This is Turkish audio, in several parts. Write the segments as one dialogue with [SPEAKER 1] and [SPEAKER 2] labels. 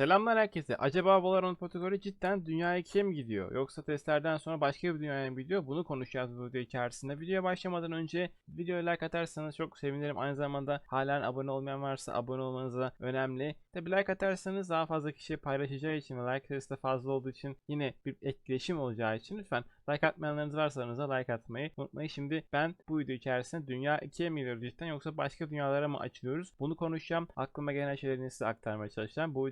[SPEAKER 1] Selamlar herkese. Acaba Valorant protokolü cidden dünya 2'ye mi gidiyor? Yoksa testlerden sonra başka bir dünyaya mı gidiyor? Bunu konuşacağız bu video içerisinde. Videoya başlamadan önce videoya like atarsanız çok sevinirim. Aynı zamanda halen abone olmayan varsa abone olmanız da önemli. Tabi like atarsanız daha fazla kişiye paylaşacağı için ve like sayısı da fazla olduğu için yine bir etkileşim olacağı için lütfen like atmayanlarınız varsa aranızda like atmayı unutmayın. Şimdi ben bu video içerisinde dünya 2'ye mi gidiyoruz cidden yoksa başka dünyalara mı açılıyoruz? Bunu konuşacağım. Aklıma gelen şeyleri size aktarmaya çalışacağım. Bu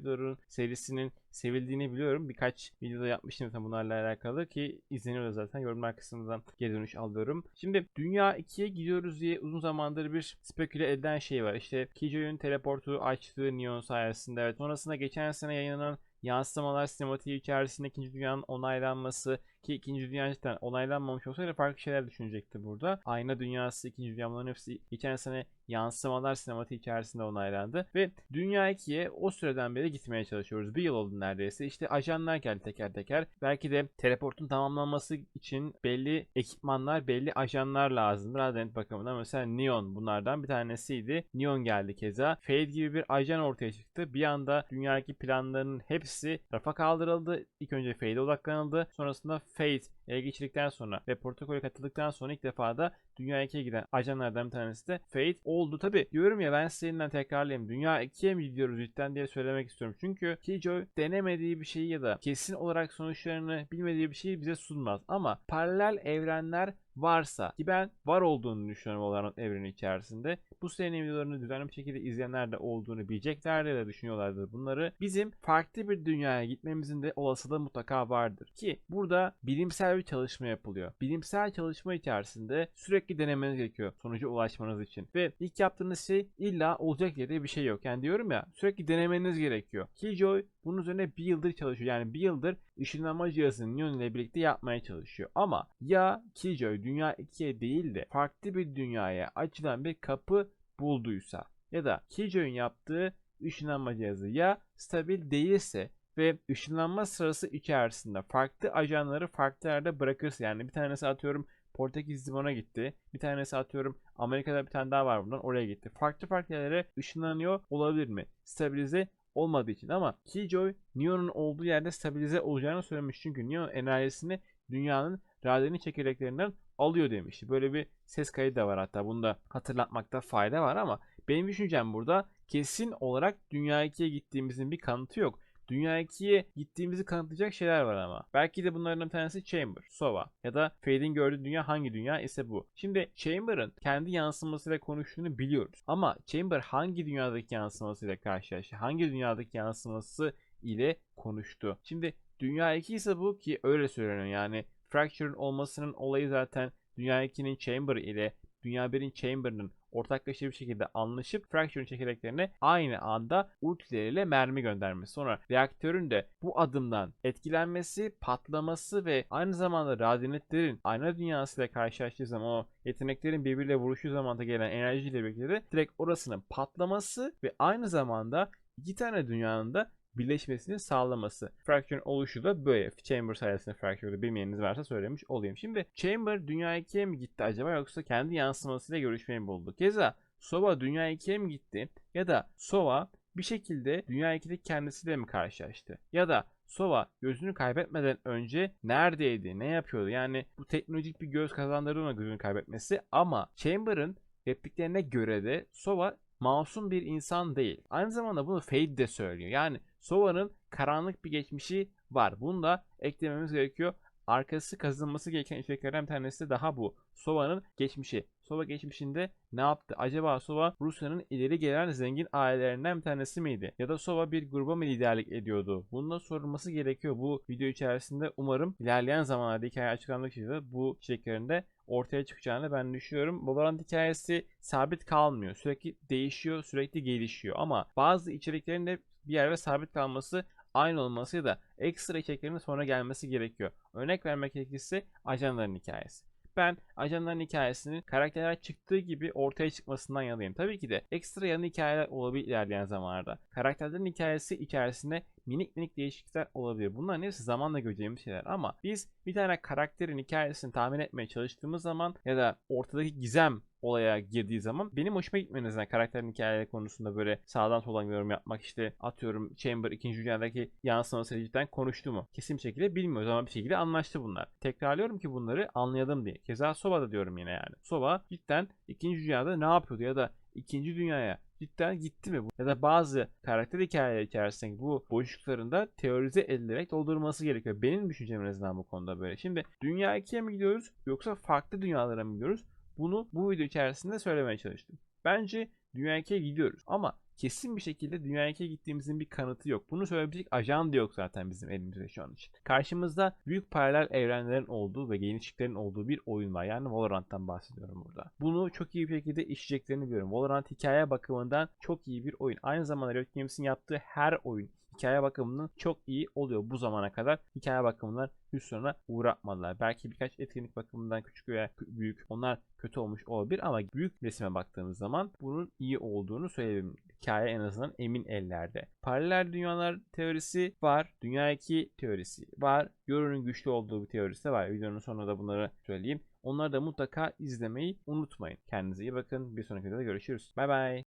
[SPEAKER 1] serisinin sevildiğini biliyorum. Birkaç videoda yapmıştım zaten bunlarla alakalı ki izleniyor zaten. Yorumlar kısmından geri dönüş alıyorum. Şimdi Dünya 2'ye gidiyoruz diye uzun zamandır bir speküle edilen şey var. İşte Kijo'nun teleportu açtığı Neon sayesinde. Evet sonrasında geçen sene yayınlanan yansımalar sinematiği içerisinde 2. Dünyanın onaylanması ki 2. Dünya cidden onaylanmamış olsaydı farklı şeyler düşünecekti burada. Ayna Dünyası, 2. Dünya bunların hepsi geçen sene yansımalar sinematiği içerisinde onaylandı. Ve Dünya 2'ye o süreden beri gitmeye çalışıyoruz. Bir yıl oldu neredeyse. İşte ajanlar geldi teker teker. Belki de teleportun tamamlanması için belli ekipmanlar, belli ajanlar lazım. Radent bakımından mesela Neon bunlardan bir tanesiydi. Neon geldi keza. Fade gibi bir ajan ortaya çıktı. Bir anda dünyadaki planların hepsi rafa kaldırıldı. İlk önce Fade'e odaklanıldı. Sonrasında Fade ele geçirdikten sonra ve protokole katıldıktan sonra ilk defa da Dünya 2'ye giden ajanlardan bir tanesi de Fate oldu. Tabi diyorum ya ben seninle tekrarlayayım. Dünya 2'ye mi gidiyoruz cidden diye söylemek istiyorum. Çünkü Killjoy denemediği bir şeyi ya da kesin olarak sonuçlarını bilmediği bir şeyi bize sunmaz. Ama paralel evrenler varsa ki ben var olduğunu düşünüyorum Valorant evreni içerisinde. Bu serinin videolarını düzenli bir şekilde izleyenler de olduğunu bileceklerdir de düşünüyorlardır bunları. Bizim farklı bir dünyaya gitmemizin de olasılığı mutlaka vardır. Ki burada bilimsel bir çalışma yapılıyor. Bilimsel çalışma içerisinde sürekli denemeniz gerekiyor sonuca ulaşmanız için. Ve ilk yaptığınız şey illa olacak diye bir şey yok. Yani diyorum ya sürekli denemeniz gerekiyor. Killjoy bunun üzerine bir yıldır çalışıyor. Yani bir yıldır ışınlanma cihazını Neon ile birlikte yapmaya çalışıyor. Ama ya Killjoy Dünya 2'ye değil de farklı bir dünyaya açılan bir kapı bulduysa ya da Killjoy'un yaptığı ışınlanma cihazı ya stabil değilse ve ışınlanma sırası içerisinde farklı ajanları farklı yerde bırakırsa yani bir tanesi atıyorum Portekiz Liman'a gitti. Bir tanesi atıyorum Amerika'da bir tane daha var bundan oraya gitti. Farklı farklı yerlere ışınlanıyor olabilir mi? Stabilize olmadığı için ama Killjoy Neon'un olduğu yerde stabilize olacağını söylemiş. Çünkü Neon enerjisini dünyanın radyanı çekirdeklerinden alıyor demişti. Böyle bir ses kaydı da var hatta bunu da hatırlatmakta fayda var ama benim düşüncem burada kesin olarak Dünya 2'ye gittiğimizin bir kanıtı yok. Dünya 2'ye gittiğimizi kanıtlayacak şeyler var ama. Belki de bunlardan bir tanesi Chamber, Sova ya da Fade'in gördüğü dünya hangi dünya ise bu. Şimdi Chamber'ın kendi yansımasıyla konuştuğunu biliyoruz. Ama Chamber hangi dünyadaki yansımasıyla karşılaştı? Hangi dünyadaki yansıması ile konuştu? Şimdi Dünya 2 ise bu ki öyle söyleniyor yani Fracture'ın olmasının olayı zaten Dünya 2'nin Chamber ile Dünya 1'in Chamber'ın ortaklaşa bir şekilde anlaşıp Fracture'ın çekirdeklerine aynı anda ultileriyle mermi göndermesi. Sonra reaktörün de bu adımdan etkilenmesi, patlaması ve aynı zamanda radyonetlerin ayna dünyasıyla karşılaştığı zaman o yeteneklerin birbiriyle vuruşu zamanda gelen enerjiyle birlikte direkt orasının patlaması ve aynı zamanda iki tane dünyanın da birleşmesini sağlaması. Fracture'ın oluşu da böyle. Chamber sayesinde Fracture'da bilmeyeniniz varsa söylemiş olayım. Şimdi Chamber Dünya 2'ye mi gitti acaba yoksa kendi yansımasıyla görüşmeyi mi buldu? Keza Sova Dünya 2'ye mi gitti? Ya da Sova bir şekilde Dünya 2'deki kendisiyle mi karşılaştı? Ya da Sova gözünü kaybetmeden önce neredeydi? Ne yapıyordu? Yani bu teknolojik bir göz kazandırdı ona gözünü kaybetmesi ama Chamber'ın repliklerine göre de Sova masum bir insan değil. Aynı zamanda bunu Fade de söylüyor. Yani Sova'nın karanlık bir geçmişi var. Bunu da eklememiz gerekiyor. Arkası kazınması gereken içeriklerden bir tanesi daha bu. Sova'nın geçmişi. Sova geçmişinde ne yaptı? Acaba Sova Rusya'nın ileri gelen zengin ailelerinden bir tanesi miydi? Ya da Sova bir gruba mı liderlik ediyordu? Bunun sorulması gerekiyor bu video içerisinde. Umarım ilerleyen zamanlarda hikaye açıklandıkça bu içeriklerinde ortaya çıkacağını ben düşünüyorum. Valorant hikayesi sabit kalmıyor. Sürekli değişiyor, sürekli gelişiyor. Ama bazı içeriklerin de bir yerde sabit kalması aynı olması ya da ekstra içeriklerin sonra gelmesi gerekiyor. Örnek vermek gerekirse ajanların hikayesi. Ben ajanların hikayesinin karakterler çıktığı gibi ortaya çıkmasından yanayım. Tabii ki de ekstra yan hikayeler olabilir ilerleyen zamanlarda. Karakterlerin hikayesi içerisinde minik minik değişiklikler olabilir. Bunların hepsi zamanla göreceğimiz şeyler ama biz bir tane karakterin hikayesini tahmin etmeye çalıştığımız zaman ya da ortadaki gizem olaya girdiği zaman benim hoşuma gitmiyor en karakterin hikayeleri konusunda böyle sağdan soldan yorum yapmak işte atıyorum Chamber 2. Dünya'daki yansıması cidden konuştu mu? Kesin bir şekilde bilmiyoruz ama bir şekilde anlaştı bunlar. Tekrarlıyorum ki bunları anlayalım diye. Keza Soba'da diyorum yine yani. Soba cidden 2. Dünya'da ne yapıyordu ya da 2. Dünya'ya cidden gitti mi? Ya da bazı karakter hikayeleri içerisindeki bu boşluklarında teorize edilerek doldurulması gerekiyor. Benim düşüncem en azından bu konuda böyle. Şimdi Dünya 2'ye mi gidiyoruz yoksa farklı dünyalara mı gidiyoruz? Bunu bu video içerisinde söylemeye çalıştım. Bence Dünya 2'ye gidiyoruz ama kesin bir şekilde Dünya 2'ye gittiğimizin bir kanıtı yok. Bunu söyleyebilecek ajan da yok zaten bizim elimizde şu an için. Karşımızda büyük paralel evrenlerin olduğu ve genişliklerin olduğu bir oyun var. Yani Valorant'tan bahsediyorum burada. Bunu çok iyi bir şekilde işleyeceklerini biliyorum. Valorant hikaye bakımından çok iyi bir oyun. Aynı zamanda Riot Games'in yaptığı her oyun hikaye bakımından çok iyi oluyor bu zamana kadar. Hikaye bakımından hüsrana uğratmadılar. Belki birkaç etkinlik bakımından küçük veya büyük onlar kötü olmuş olabilir ama büyük resime baktığımız zaman bunun iyi olduğunu söyleyebilirim. Hikaye en azından emin ellerde. Paralel dünyalar teorisi var. Dünya 2 teorisi var. Yoru'nun güçlü olduğu bir teorisi de var. Videonun sonunda da bunları söyleyeyim. Onları da mutlaka izlemeyi unutmayın. Kendinize iyi bakın. Bir sonraki videoda görüşürüz. Bay bay.